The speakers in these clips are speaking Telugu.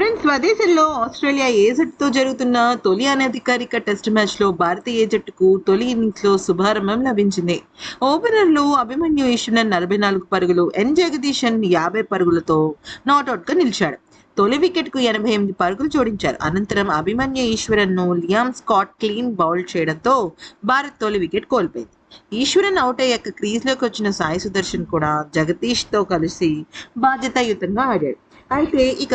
ఫ్రెండ్స్ స్వదేశంలో ఆస్ట్రేలియా ఏ జట్టుతో జరుగుతున్న తొలి అనధికారిక టెస్ట్ మ్యాచ్లో భారతీయ జట్టుకు తొలి ఇన్నింగ్స్లో శుభారంభం లభించింది. ఓపెనర్లు అభిమన్యు ఈశ్వరన్ నలభై నాలుగు పరుగులు ఎన్. జగదీశన్ యాభై పరుగులతో నాట్అవుట్గా నిలిచాడు. తొలి వికెట్కు ఎనభై ఎనిమిది పరుగులు జోడించారు. అనంతరం అభిమన్యు ఈశ్వరన్ను లియామ్ స్కాట్ క్లీన్ బౌల్ చేయడంతో భారత్ తొలి వికెట్ కోల్పోయింది. ఈశ్వరన్ అవుట్ అయ్యాక క్రీజ్లోకి వచ్చిన సాయి సుదర్శన్ కూడా జగదీష్తో కలిసి బాధ్యతాయుతంగా ఆడాడు. అయితే ఇక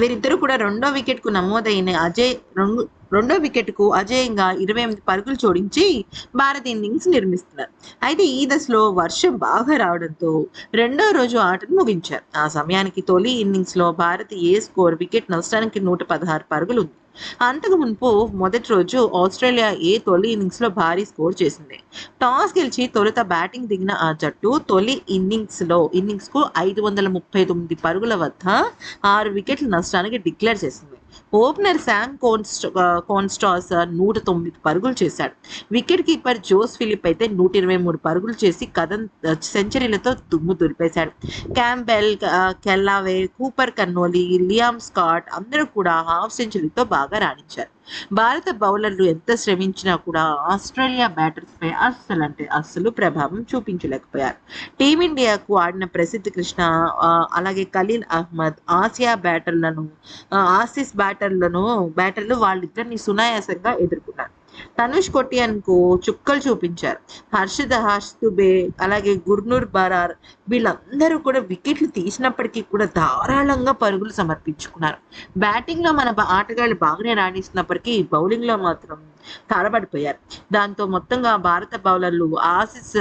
వీరిద్దరూ కూడా రెండో వికెట్కు నమోదైన అజయ్ రెండు రెండో వికెట్కు అజేయంగా ఇరవై ఎనిమిది పరుగులు జోడించి భారత్ ఇన్నింగ్స్ నిర్మిస్తున్నారు. అయితే ఈ దశలో వర్షం బాగా రావడంతో రెండో రోజు ఆటను ముగించారు. ఆ సమయానికి తొలి ఇన్నింగ్స్లో భారత్ ఏ స్కోర్ వికెట్ నష్టానికి నూట పదహారు పరుగులు ఉంది. అంతకు మునుపు మొదటి రోజు ఆస్ట్రేలియా ఏ తొలి ఇన్నింగ్స్లో భారీ స్కోర్ చేసింది. టాస్ గెలిచి తొలుత బ్యాటింగ్ దిగిన ఆ జట్టు తొలి ఇన్నింగ్స్లో ఇన్నింగ్స్కు ఐదు వందల ముప్పై తొమ్మిది పరుగుల వద్ద ఆరు వికెట్ల రాష్ట్రానికి డిక్లేర్ చేసింది. ఓపెనర్ శామ్ కోన్స్ట్ కోన్స్టాస్ నూట తొమ్మిది పరుగులు చేశాడు. వికెట్ కీపర్ జోస్ ఫిలిప్ అయితే నూట ఇరవై మూడు పరుగులు చేసి కథన్ సెంచరీలతో దుమ్ము దులిపేశాడు. Campbell Kellaway Cooper Connolly Liam Scott అందరూ కూడా హాఫ్ సెంచరీతో బాగా రాణించారు. భారత బౌలర్లు ఎంత శ్రమించినా కూడా ఆస్ట్రేలియా బ్యాటర్స్ పై అస్సలు అంటే అస్సలు ప్రభావం చూపించలేకపోయారు. టీమిండియాకు ఆడిన ప్రసిద్ధ కృష్ణ అలాగే ఖలీల్ అహ్మద్ ఆసియా బ్యాటర్లను ఆసిస్ బ్యాటర్లను బ్యాటర్లు వాళ్ళిద్దరిని సునాయాసంగా ఎదుర్కొన్నారు. తనుష్ కొటియన్కు చుక్కలు చూపించారు. హర్షద్ హర్షదుబే అలాగే గుర్నూర్ బరార్ వీళ్ళందరూ కూడా వికెట్లు తీసినప్పటికీ కూడా ధారాళంగా పరుగులు సమర్పించుకున్నారు. బ్యాటింగ్లో మన ఆటగాళ్ళు బాగానే రాణిస్తున్నప్పటికీ బౌలింగ్లో మాత్రం తడబడిపోయారు దాంతో మొత్తంగా భారత బౌలర్లు ఆసిస్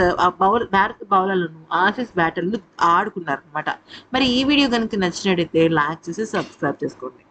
బౌల్ భారత బౌలర్లను ఆసిస్ బ్యాటర్లు ఆడుకున్నారు అనమాట మరి ఈ వీడియో కనుక నచ్చినట్టయితే లైక్ చేసి సబ్స్క్రైబ్ చేసుకోండి.